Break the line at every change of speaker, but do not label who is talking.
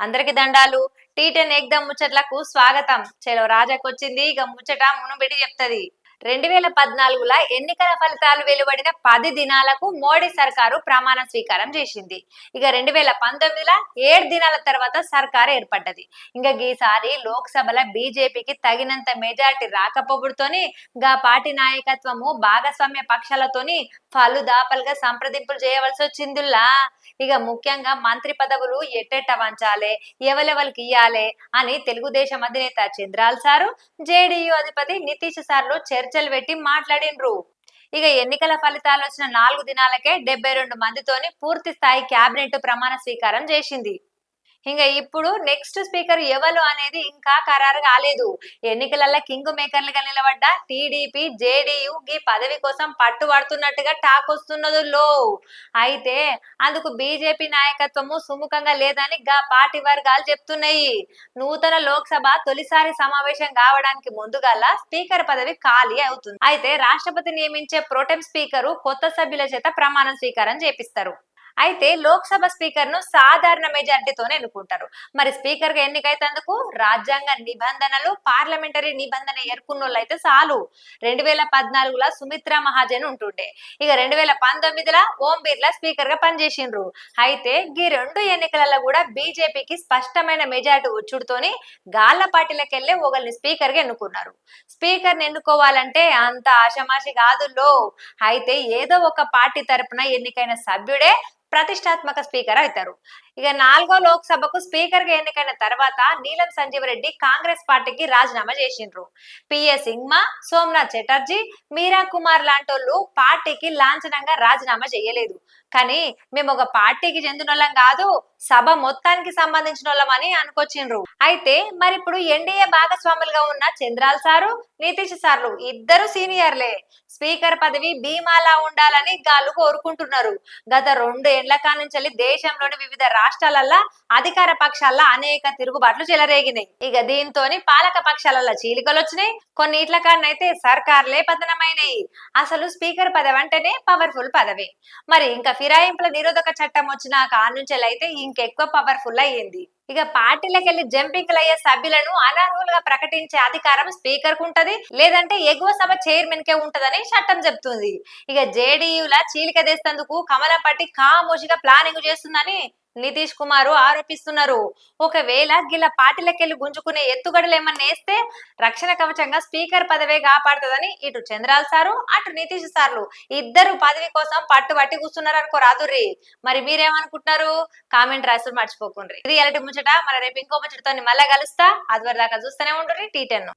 అందరికి దండాలు. Tea ten ఎగ్దమ్ ముచ్చట్లకు స్వాగతం. చెలో రాజాకొచ్చింది. ఇక ముచ్చట మునుబెట్టి చెప్తది. రెండు వేల పద్నాలుగుల ఎన్నికల ఫలితాలు వెలువడిన పది దినాలకు మోడీ సర్కారు ప్రమాణ స్వీకారం చేసింది. ఇక రెండు వేల పంతొమ్మిదిల ఏడు దినాల తర్వాత సర్కారు ఏర్పడ్డది. ఇంకా ఈసారి లోక్సభల బీజేపీకి తగినంత మెజార్టీ రాకపోవడంతోని గా పార్టీ నాయకత్వము భాగస్వామ్య పక్షాలతోని పలు దాపలుగా సంప్రదింపులు చేయవలసి వచ్చిందిలా ఇక ముఖ్యంగా మంత్రి పదవులు ఎట్టెట్ట వంచాలే ఎవలెవరికి ఇయ్యాలే అని తెలుగుదేశం అధినేత చంద్రాల్ సారు జేడీయూ అధిపతి నితీష్ సార్లు చర్చలు పెట్టి మాట్లాడిండ్రు ఇక ఎన్నికల ఫలితాలు వచ్చిన నాలుగు దినాలకే డెబ్బై రెండు మందితోని పూర్తి స్థాయి కేబినెట్ ప్రమాణ స్వీకారం చేసింది. ఇంకా ఇప్పుడు నెక్స్ట్ స్పీకర్ ఎవరు అనేది ఇంకా ఖరారు కాలేదు. ఎన్నికలలో కింగ్ మేకర్లుగా నిలబడ్డ టీడీపీ జేడీయూ ఈ పదవి కోసం పట్టుబడుతున్నట్టుగా టాక్ వస్తున్నది లో అయితే అందుకు బీజేపీ నాయకత్వము సుముఖంగా లేదని గా పార్టీ వర్గాలు చెప్తున్నాయి. నూతన లోక్సభ తొలిసారి సమావేశం కావడానికి ముందుగాల స్పీకర్ పదవి ఖాళీ అవుతుంది. అయితే రాష్ట్రపతి నియమించే ప్రోటెం స్పీకరు కొత్త సభ్యుల చేత ప్రమాణ స్వీకారం చేపిస్తారు. అయితే లోక్సభ స్పీకర్ను సాధారణ మెజార్టీతోనే ఎన్నుకుంటారు. మరి స్పీకర్గా ఎన్నికైతేందుకు రాజ్యాంగ నిబంధనలు పార్లమెంటరీ నిబంధన ఎరుకున్నోళ్ళు అయితే చాలు. రెండు వేల పద్నాలుగులో సుమిత్రా మహాజన్ ఉంటుండే. ఇక రెండు వేల పంతొమ్మిదిలో ఓం బిర్లా స్పీకర్గా పనిచేసిండ్రు. అయితే ఈ రెండు ఎన్నికలలో కూడా బీజేపీకి స్పష్టమైన మెజార్టీ వచ్చుడుతోని గాళ్ళ పార్టీలకెళ్ళే ఒకరిని స్పీకర్గా ఎన్నుకున్నారు. స్పీకర్ని ఎన్నుకోవాలంటే అంత ఆషమాషి కాదుల్లో. అయితే ఏదో ఒక పార్టీ తరపున ఎన్నికైన సభ్యుడే ప్రతిష్టాత్మక స్పీకర్ అవుతారు ఇక నాలుగో లోక్సభకు స్పీకర్గా ఎన్నికైన తర్వాత నీలం సంజీవ్ రెడ్డి కాంగ్రెస్ పార్టీకి రాజీనామా చేసిండ్రు. పిఎస్ సింగ్మా సోమనాథ్ చటర్జీ మీరా కుమార్ లాంటి పార్టీకి లాంఛనంగా రాజీనామా చేయలేదు. కానీ మేము ఒక పార్టీకి చెందిన కాదు సభ మొత్తానికి సంబంధించిన వాళ్ళమని అనుకొచ్చిండ్రు. అయితే మరి ఇప్పుడు ఎన్డీఏ భాగస్వాములుగా ఉన్న చంద్రాల్ సారు నితీష్ సార్లు ఇద్దరు సీనియర్లే. స్పీకర్ పదవి బీమాలా ఉండాలని గాలు కోరుకుంటున్నారు. గత రెండు ఏళ్ళ కానుంచి దేశంలోని వివిధ రాష్ట్రాలల్లో అధికార పక్షాల్లో అనేక తిరుగుబాట్లు చెలరేగినాయి. ఇక దీంతోని పాలక పక్షాలలో చీలికలు వచ్చినాయి కొన్ని ఇట్ల కాడనైతే సర్కార్లే పతనమైనాయి అసలు స్పీకర్ పదవి అంటేనే పవర్ఫుల్ పదవి. మరి ఇంకా ఫిరాయింపుల నిరోధక చట్టం వచ్చిన కానుంచెలైతే ఇంకెక్కువ పవర్ఫుల్ అయ్యింది. ఇక పార్టీలకు వెళ్ళి జంపింగ్లు అయ్యే సభ్యులను అనర్హులుగా ప్రకటించే అధికారం స్పీకర్కు ఉంటది లేదంటే ఎగువ సభ చైర్మన్ కే ఉంటదని చట్టం చెప్తుంది. ఇక జేడీయూల చీలిక తెస్తేందుకు కమలపట్టి కామోషిగా ప్లానింగ్ చేస్తుందని నితీష్ కుమార్ ఆరోపిస్తున్నారు. ఒకవేళ గిల్ల పార్టీలకెళ్ళి గుంజుకునే ఎత్తుగడలు ఏమన్నా వేస్తే రక్షణ కవచంగా స్పీకర్ పదవే కాపాడుతుందని ఇటు చంద్రాల్ సారు అటు నితీష్ సార్లు ఇద్దరు పదవి కోసం పట్టుబట్టి కూర్చున్నారు అనుకో రాదుర్రి. మరి మీరేమనుకుంటున్నారు? కామెంట్ రాసి మర్చిపోకుండ్రి. ఇది ఎలాంటి ముచ్చట? మరి రేపు ఇంకో ముచ్చటతో మళ్ళా కలుస్తా. అది వరకు దాకా చూస్తూనే ఉంటుంది టీ టెన్.